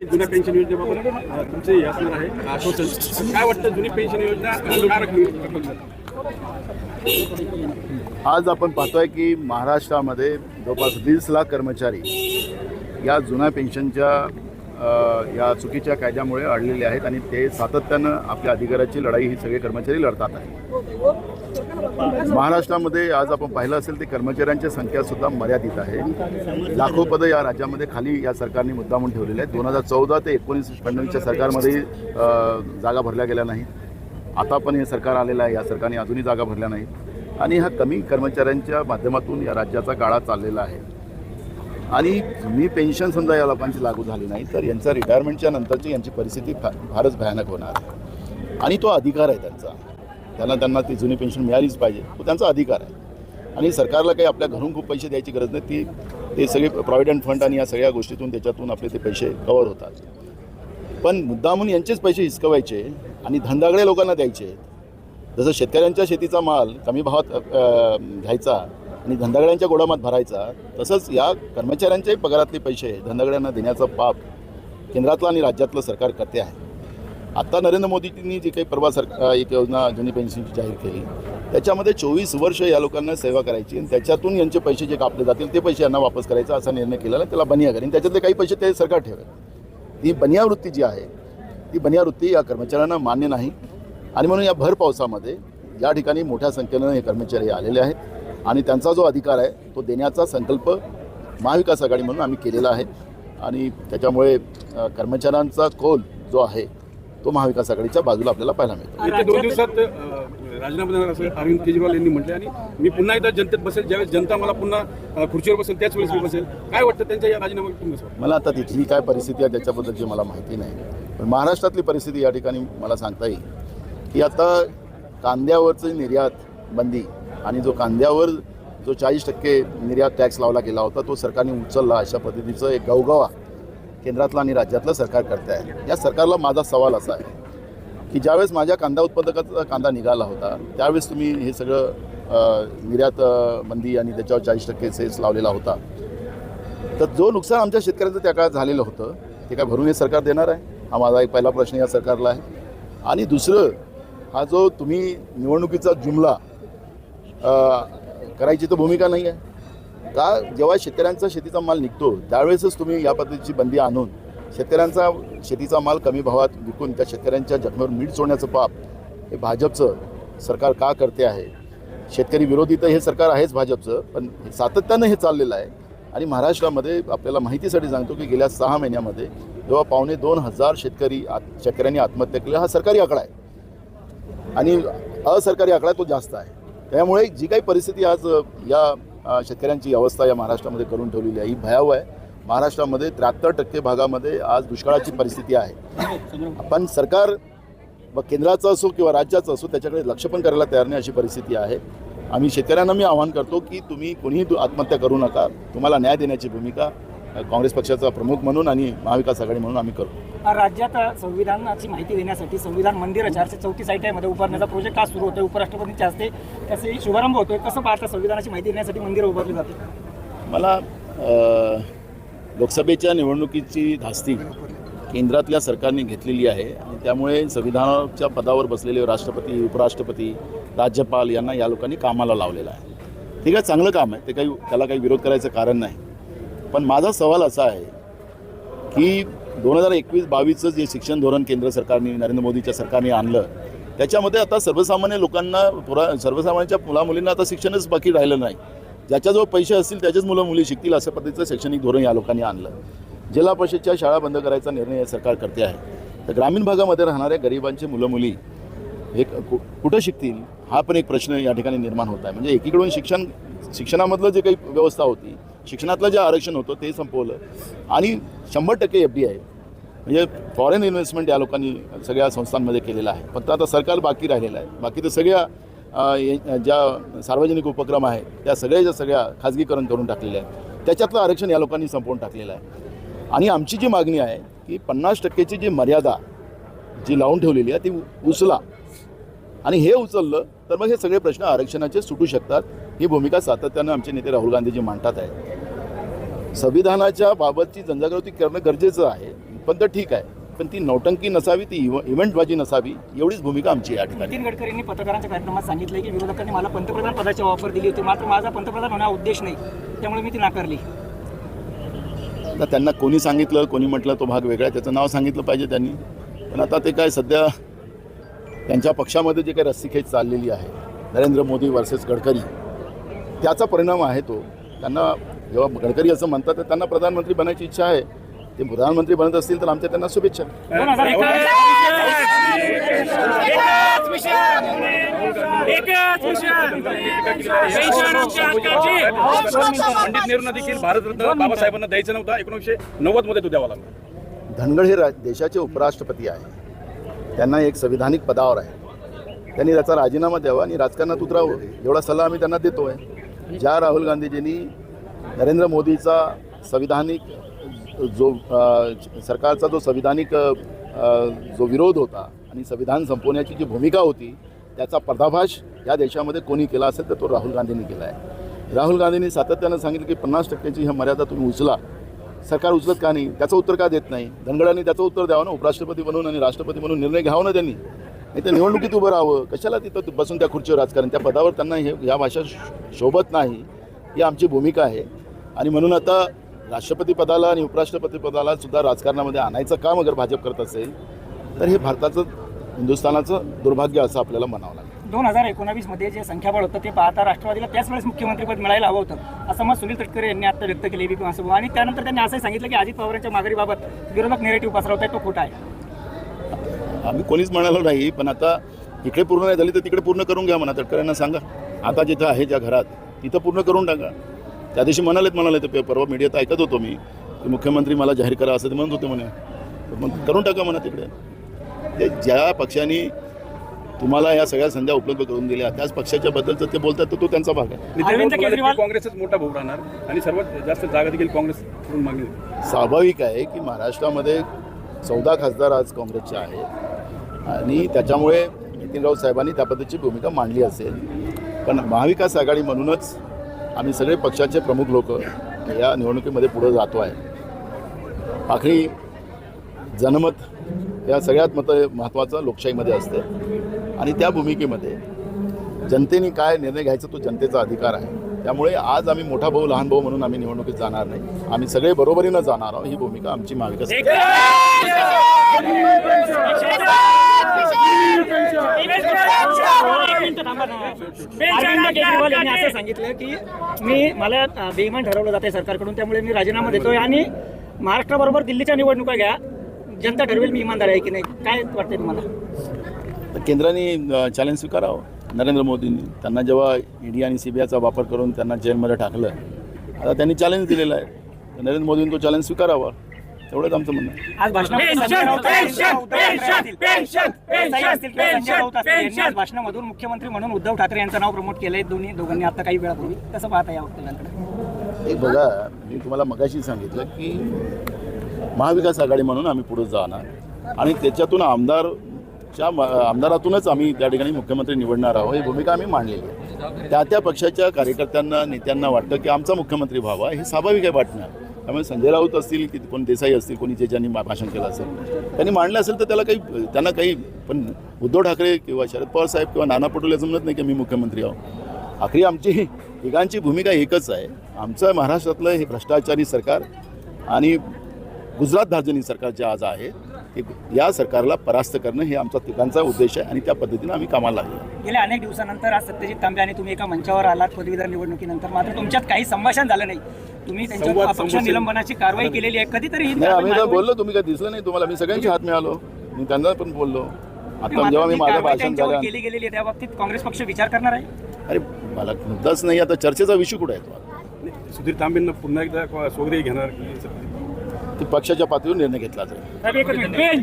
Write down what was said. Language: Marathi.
जुन्या पेन्शन योजनेबाबत तुमचे हे असणार आहे. काय वाटतं जुनी पेन्शन योजना आज आपण पाहतोय की महाराष्ट्रामध्ये जवळपास वीस लाख कर्मचारी या जुन्या पेन्शनच्या या चुकीच्या कायद्यामुळे अडलेले आहेत आणि ते सातत्यानं आपल्या अधिकाराची लढाई ही सगळे कर्मचारी लढतात आहेत. महाराष्ट्रामध्ये आज आपण पाहिलं असेल ते कर्मचाऱ्यांची संख्या सुद्धा मर्यादित आहे. लाखो पदं या राज्यामध्ये खाली या सरकारने मुद्दामून ठेवलेले आहेत. दोन हजार चौदा ते एकोणीस फडणवीसच्या सरकारमध्ये जागा भरल्या गेल्या नाहीत. आता पण हे सरकार आलेलं आहे. या सरकारने अजूनही जागा भरल्या नाहीत. आणि हा कमी कर्मचाऱ्यांच्या माध्यमातून या राज्याचा काळा चाललेला आहे. आणि मी पेन्शन समजा या लोकांची लागू झाली नाही तर यांचा रिटायरमेंटच्या नंतरची यांची परिस्थिती फारच भयानक होणार आहे. आणि तो अधिकार आहे त्यांचा. त्यांना त्यांना ती जुनी पेन्शन मिळालीच पाहिजे तो त्यांचा अधिकार आहे. आणि सरकारला काही आपल्या घरून खूप पैसे द्यायची गरज नाही ती ते सगळे प्रॉव्हिडंट फंड आणि या सगळ्या गोष्टीतून त्याच्यातून आपले ते पैसे कवर होतात. पण मुद्दामून यांचेच पैसे हिसकवायचे आणि धंदागडे लोकांना द्यायचे. जसं शेतकऱ्यांच्या शेतीचा माल कमी भावात घ्यायचा आणि धंदागड्यांच्या गोडामात भरायचा तसंच या कर्मचाऱ्यांच्याही पगारातले पैसे धंदागड्यांना देण्याचं पाप केंद्रातलं आणि राज्यातलं सरकार करते आहे. आत्ता नरेंद्र मोदींनी जी काही प्रभा सर एक योजना जुनी पेन्शनची जाहीर केली त्याच्यामध्ये चोवीस वर्ष या लोकांना सेवा करायची आणि त्याच्यातून यांचे पैसे जे कापले जातील ते पैसे यांना वापस करायचा असा निर्णय केलेला त्याला बनिया करेन त्याच्यातले काही पैसे ते सरकार ठेवेल. ही बनिया वृत्ती जी आहे ती बनिया वृत्ती या कर्मचाऱ्यांना मान्य नाही. आणि म्हणून या भर पावसामध्ये या ठिकाणी मोठ्या संख्येनं हे कर्मचारी आलेले आहेत. आणि त्यांचा जो अधिकार आहे तो देण्याचा संकल्प महाविकास आघाडी म्हणून आम्ही केलेला आहे. आणि त्याच्यामुळे कर्मचाऱ्यांचा कौल जो आहे तो महाविकास आघाडीच्या बाजूला आपल्याला पाहायला मिळतो. येत्या दोन दिवसात अ, राजीनामा देणार असं अरविंद केजरीवाल यांनी म्हटले आणि मी पुन्हा एकदा जनतेत बसेल ज्यावेळेस जनता मला पुन्हा अ, खुर्चीवर बसेल त्याच वेळेस मी बसेल. काय वाटतं त्यांच्या या राजीनाम्यातून कसं वाटतं? मला आता तिथली काय परिस्थिती आहे त्याच्याबद्दलची मला माहिती नाही. पण महाराष्ट्रातली परिस्थिती या ठिकाणी मला सांगता येईल की आता कांद्यावरची निर्यात बंदी आणि जो कांद्यावर जो चाळीस टक्के निर्यात टॅक्स लावला गेला होता तो सरकारने उचलला अशा पद्धतीचं एक गवगवा केंद्रातलं आणि राज्यातलं सरकार करते आहे या सरकारला माझा सवाल असा आहे की ज्यावेळेस माझ्या कांदा उत्पादकाचा कांदा निघाला होता त्यावेळेस तुम्ही हे सगळं निर्यात बंदी आणि त्याच्यावर चाळीस टक्के सेस लावलेला होता. तर जो नुकसान आमच्या शेतकऱ्यांचं त्या काळात झालेलं होतं ते काय भरून हे सरकार देणार आहे? हा माझा एक पहिला प्रश्न या सरकारला आहे. आणि दुसरं हा जो तुम्ही निवडणुकीचा जुमला करायची तर भूमिका नाही आहे का जेव्हा शेतकऱ्यांचा शेतीचा माल निघतो त्यावेळेसच तुम्ही या पद्धतीची बंदी आणून शेतकऱ्यांचा शेतीचा माल कमी भावात विकून त्या शेतकऱ्यांच्या जखमेवर मीठ सोडण्याचं पाप हे भाजपचं सरकार का करते आहे? शेतकरी विरोधी तर हे सरकार आहेच भाजपचं पण सातत्यानं हे चाललेलं आहे. आणि महाराष्ट्रामध्ये आपल्याला माहितीसाठी सांगतो की गेल्या सहा महिन्यामध्ये जेव्हा पावणे दोन हजार शेतकरी आत शेतकऱ्यांनी आत्महत्या केल्या हा सरकारी आकडा आहे. आणि असरकारी आकडा तो जास्त आहे. त्यामुळे जी काही परिस्थिती आज या शेतकऱ्यांची अवस्था या महाराष्ट्रामध्ये करून ठेवलेली आहे. ही भयावह आहे. महाराष्ट्रामध्ये त्र्याहत्तर टक्के भागामध्ये आज दुष्काळाची परिस्थिती आहे. पण सरकार व केंद्राचं असो किंवा राज्याचं असो त्याच्याकडे लक्ष पण करायला तयार नाही अशी परिस्थिती आहे. आम्ही शेतकऱ्यांना मी आवाहन करतो की तुम्ही कोणीही दु- आत्महत्या करू नका. तुम्हाला न्याय देण्याची भूमिका काँग्रेस पक्षाचा प्रमुख म्हणून आणि महाविकास आघाडी म्हणून आम्ही करू राज्यात संविधानाची माहिती देण्यासाठी संविधान मंदिर चारशे चौतीसमध्ये उभारण्याचा प्रोजेक्ट आज सुरू होतो उपराष्ट्रपतींच्या हस्ते त्याचे शुभारंभ होतोय. कसं पाहता संविधानाची माहिती देण्यासाठी मंदिर उभारली जाते मला लोकसभेच्या निवडणुकीची धास्ती केंद्रातल्या सरकारने घेतलेली आहे आणि त्यामुळे संविधानाच्या पदावर बसलेले राष्ट्रपती उपराष्ट्रपती राज्यपाल यांना या लोकांनी कामाला लावलेलं आहे. ठीक आहे चांगलं काम आहे? ते काही त्याला काही विरोध करायचं कारण नाही. पण माझा सवाल असा आहे की दोन हजार एकवीस बावीसचं जे शिक्षण धोरण केंद्र सरकारने नरेंद्र मोदीच्या सरकारने आणलं त्याच्यामध्ये आता सर्वसामान्य लोकांना पुरा सर्वसामान्यांच्या मुलामुलींना आता शिक्षणच बाकी राहिलं नाही. ज्याच्याजवळ पैसे असतील त्याच्याच मुलं मुली शिकतील अशा पद्धतीचं शैक्षणिक धोरण या लोकांनी आणलं. जिल्हा परिषदच्या शाळा बंद करायचा निर्णय सरकार करते आहे. तर ग्रामीण भागामध्ये राहणाऱ्या गरिबांचे मुलं मुली हे कु- कुठं शिकतील हा पण एक प्रश्न या ठिकाणी निर्माण होत आहे. म्हणजे एकीकडून शिक्षण शिक्षणामधलं जे काही व्यवस्था होती शिक्षणातलं जे आरक्षण होतं ते संपवलं. आणि शंभर टक्के एफ डी आय म्हणजे फॉरेन इन्व्हेस्टमेंट या लोकांनी सगळ्या संस्थांमध्ये केलेलं आहे. फक्त आता सरकार बाकी राहिलेलं आहे. बाकी तर सगळ्या ज्या सार्वजनिक उपक्रम आहेत त्या सगळ्याच्या सगळ्या खाजगीकरण करून टाकलेल्या आहेत त्याच्यातलं आरक्षण या लोकांनी संपवून टाकलेलं आहे. आणि आमची जी मागणी आहे की पन्नास टक्केची जी मर्यादा जी लावून ठेवलेली आहे ती उचला. आणि हे उचललं तर मग हे सगळे प्रश्न आरक्षणाचे सुटू शकतात. ही भूमिका सातत्यानं आमचे नेते राहुल गांधीजी मांडतात आहे. संविधानाच्या बाबतची जनजागृती करणं गरजेचं आहे. पण तर ठीक आहे पण ती नौटंकी नसावी ती इव इव्हेंटबाजी नसावी एवढीच भूमिका आमची आहे या ठिकाणी. नितीन गडकरींनी पत्रकारांच्या कार्यक्रमात सांगितलं की विरोधकांनी मला पंतप्रधान पदाची ऑफर दिली होती मात्र माझा पंतप्रधान होण्याचा उद्देश नाही त्यामुळे मी ती नाकारली. आता त्यांना कोणी सांगितलं कोणी म्हटलं तो भाग वेगळा त्याचं नाव सांगितलं पाहिजे त्यांनी. पण आता ते काय सध्या त्यांच्या पक्षामध्ये जे काही रस्सीखेच चाललेली आहे नरेंद्र मोदी वर्सेस गडकरी त्याचा परिणाम आहे तो. त्यांना जेव्हा गडकरी असं म्हणतात तर त्यांना प्रधानमंत्री बनायची इच्छा आहे ते प्रधानमंत्री बनत असतील तर आमच्या त्यांना शुभेच्छा. पंडित नेहरूंना देखील भारतरत्न बाबासाहेबांना द्यायचं नव्हतं एकोणीसशे नव्वदमध्ये तो द्यावा लागला धनगड हे देशाचे उपराष्ट्रपती आहे. त्यांना एक संविधानिक पदावर आहे. त्यांनी त्याचा राजीनामा द्यावा आणि राजकारणात उतरावं. एवढा सल्ला आम्ही त्यांना देतो आहे ज्या राहुल गांधीजींनी नरेंद्र मोदीचा संविधानिक जो सरकारचा जो संविधानिक जो विरोध होता आणि संविधान संपवण्याची जी भूमिका होती त्याचा पर्दाभाष या देशामध्ये कोणी केला असेल तर तो राहुल गांधींनी केला आहे. राहुल गांधींनी सातत्यानं सांगितलं की पन्नास टक्क्याची ही मर्यादा तुम्ही उचला. सरकार उचलत का नाही? त्याचं उत्तर का देत नाही? धनगडांनी त्याचं उत्तर द्यावं ना? उपराष्ट्रपती म्हणून आणि राष्ट्रपती म्हणून निर्णय घ्यावा ना त्यांनी? नाही तर निवडणुकीत उभं राहावं. कशाला तिथं बसून त्या खुर्चीवर राजकारण? त्या पदावर त्यांना हे या भाषा शो- शोभत नाही. ही आमची भूमिका आहे. आणि म्हणून आता राष्ट्रपती पदाला आणि उपराष्ट्रपती पदाला सुद्धा राजकारणामध्ये आणायचं काम अगर भाजप करत असेल तर हे भारताचं हिंदुस्थानाचं दुर्भाग्य असं आपल्याला म्हणावं लागेल. दोन हजार एकोणावीसमध्ये जे संख्याबळ होतं ते पाहता राष्ट्रवादीला त्याच वेळेस मुख्यमंत्रीपद मिळायला हवं होतं असं मत सुनील तटकरे यांनी आता व्यक्त केले असं आणि त्यानंतर त्यांनी असंही सांगितलं की अजित पवारांच्या माघारीबाबत विरोधक नेरेटिव्ह पसरवत आहे तो खोटा आहे. आम्ही कोणीच म्हणालो नाही पण आता इकडे पूर्ण नाही झाली तर तिकडे पूर्ण करून घ्या म्हणा तटकऱ्यांना सांगा. आता जिथं आहे ज्या घरात तिथं पूर्ण करून टाका. त्या दिवशी म्हणालेत म्हणाले ते परवा मीडियात ऐकत होतो मी. की मुख्यमंत्री मला जाहीर करा असं ते म्हणत होते म्हणे. मग करून टाका म्हणा तिकडे. ते ज्या पक्षाने तुम्हाला या सगळ्या संध्या उपलब्ध करून दिल्या त्याच पक्षाच्या बद्दलचं ते बोलतात तर तो त्यांचा भाग आहे. काँग्रेसच मोठा भाऊ राहणार आणि सर्वात जास्त जागा देखील काँग्रेसकडून मागणी स्वाभाविक आहे की महाराष्ट्रामध्ये चौदा खासदार आज काँग्रेसचे आहेत. आणि त्याच्यामुळे नितीन राऊत साहेबांनी त्या पद्धतीची भूमिका मांडली असेल. पण महाविकास आघाडी म्हणूनच आम्ही सगळे पक्षाचे प्रमुख लोक या निवडणुकीमध्ये पुढं जातो आहे आखरी जनमत या सगळ्यात मत महत्त्वाचं लोकशाहीमध्ये असतं आणि त्या भूमिकेमध्ये जनतेने काय निर्णय घ्यायचा तो जनतेचा अधिकार आहे त्यामुळे आज आम्ही मोठा भाऊ लहान भाऊ म्हणून आम्ही निवडणुकीत जाणार नाही आम्ही सगळे बरोबरीनं जाणार आहोत ही भूमिका आमची महाविकास अरविंद केजरीवाल यांनी असं सांगितलं की मी मला अ, बेईमान ठरवलं जाते सरकारकडून त्यामुळे मी राजीनामा देतोय आणि महाराष्ट्राबरोबर दिल्लीच्या निवडणुका घ्या. जनता ठरवेल मी इमानदार आहे की नाही. काय वाटतंय तुम्हाला? तर केंद्राने चॅलेंज स्वीकारावं. नरेंद्र मोदींनी. त्यांना जेव्हा ईडी आणि सी बी आयचा वापर करून त्यांना जेलमध्ये टाकलं आता त्यांनी चॅलेंज दिलेलं आहे. नरेंद्र मोदींनी तो चॅलेंज स्वीकारावा. एवढंच आमचं म्हणणं आहे. आज भाषणामधून मुख्यमंत्री म्हणून उद्धव ठाकरे यांचं नाव प्रमोट केलंय. दोन्ही दोघांनी आता काही वेळापूर्वी कसं पाहता या वक्तव्यांकडे? एक बघा मी तुम्हाला मगाशी सांगितलं की महाविकास आघाडी म्हणून आम्ही पुढे जाणार. आणि त्याच्यातून आमदारच्या म- आमदारातूनच आम्ही त्या ठिकाणी मुख्यमंत्री निवडणार आहोत. ही भूमिका आम्ही मांडलेली आहे. त्या त्या पक्षाच्या कार्यकर्त्यांना नेत्यांना वाटतं की आमचा मुख्यमंत्री व्हावा. हे स्वाभाविक आहे वाटणं. त्यामुळे संजय राऊत असतील की कोण देसाई असतील कोणी जे ज्यांनी भाषण केलं असेल. त्यांनी मांडलं असेल तर त्याला काही त्यांना काही पण उद्धव ठाकरे किंवा शरद पवार साहेब किंवा नाना पटोले असं म्हणत नाही की मी मुख्यमंत्री आहो आखरी आमची तिघांची भूमिका एकच आहे. आमचं महाराष्ट्रातलं हे भ्रष्टाचारी सरकार आणि गुजरात धार्जनी सरकार जे आज आहे ते या सरकारला परास्त करणं हे आमचा तिघांचा उद्देश आहे आणि त्या पद्धतीनं आम्ही कामाला लागलो. गेल्या अनेक दिवसानंतर आज सत्यजित तांबे आणि तुम्ही एका मंचावर आलात पदवीधर निवडणुकीनंतर. मात्र तुमच्यात काही संभाषण झालं नाही. तुम्ही निलंबनाची कारवाई केलेली आहे. कधीतरी ही नाही आम्ही तर बोललो तुम्ही काय दिसलं नाही तुम्हाला. मी सगळ्यांची हात मिळालो. मी त्यांना पण बोललो. आता मात्र जेव्हा मी माझं भाषण झालं केली गेलेली आहे त्या बाबतीत काँग्रेस पक्ष विचार करणार आहे? अरे मला मुद्दाच नाही. आता चर्चेचा विषय कुठे आहे? सुधीर तांबेंना पुन्हा एकदा सोगरे घेणार की ती पक्षाच्या पातळीवर निर्णय घेतला जाईल.